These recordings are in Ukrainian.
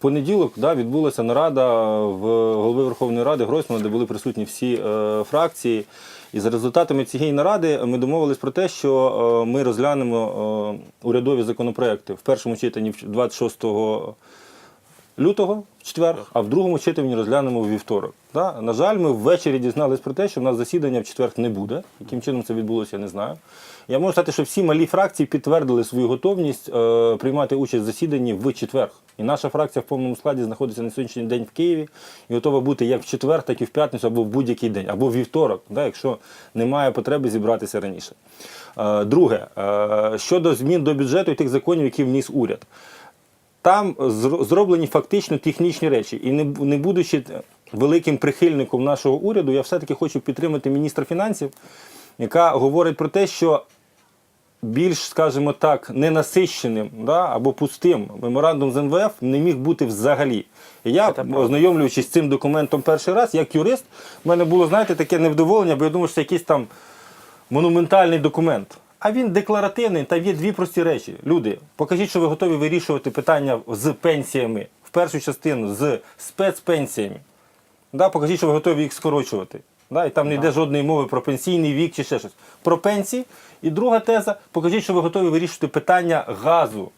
понеділок да, відбулася нарада в голови Верховної Ради Гройсмана, де були присутні всі е, фракції. І за результатами цієї наради ми домовились про те, що е, ми розглянемо е, урядові законопроекти в першому читанні в 26 лютого, в четвер, а в другому читанні розглянемо в вівторок. Да? На жаль, ми ввечері дізнались про те, що в нас засідання в четвер не буде. Яким чином це відбулося, я не знаю. Я можу сказати, що всі малі фракції підтвердили свою готовність е, приймати участь в засіданні в четвер. І наша фракція в повному складі знаходиться на сьогоднішній день в Києві і готова бути як в четвер, так і в п'ятницю, або в будь-який день, або в вівторок, да, якщо немає потреби зібратися раніше. Е, друге, е, щодо змін до бюджету і тих законів, які вніс уряд. Там зроблені фактично технічні речі. І не, не будучи великим прихильником нашого уряду, я все-таки хочу підтримати міністра фінансів, яка говорить про те, що більш, скажімо так, ненасищеним да, або пустим меморандум з МВФ не міг бути взагалі. І я, ознайомлюючись з цим документом перший раз, як юрист, в мене було, знаєте, таке невдоволення, бо я думав, що це якийсь там монументальний документ. А він декларативний, та є дві прості речі. Люди, покажіть, що ви готові вирішувати питання з пенсіями, в першу частину з спецпенсіями. Да, покажіть, що ви готові їх скорочувати. Да, і там не йде жодної мови про пенсійний вік чи ще щось. Про пенсії. І друга теза, покажіть, що ви готові вирішувати питання газу.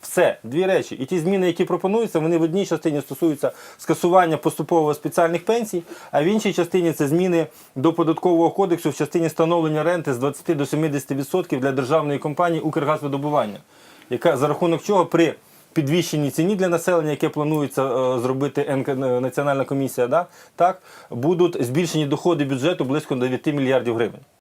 Все, дві речі. І ті зміни, які пропонуються, вони в одній частині стосуються скасування поступового спеціальних пенсій, а в іншій частині це зміни до податкового кодексу в частині встановлення ренти з 20 до 70% для державної компанії Укргазвидобування, яка за рахунок чого при підвищеній ціні для населення, яке планується е, зробити НК, е, Національна комісія, да, так, будуть збільшені доходи бюджету близько 9 мільярдів гривень.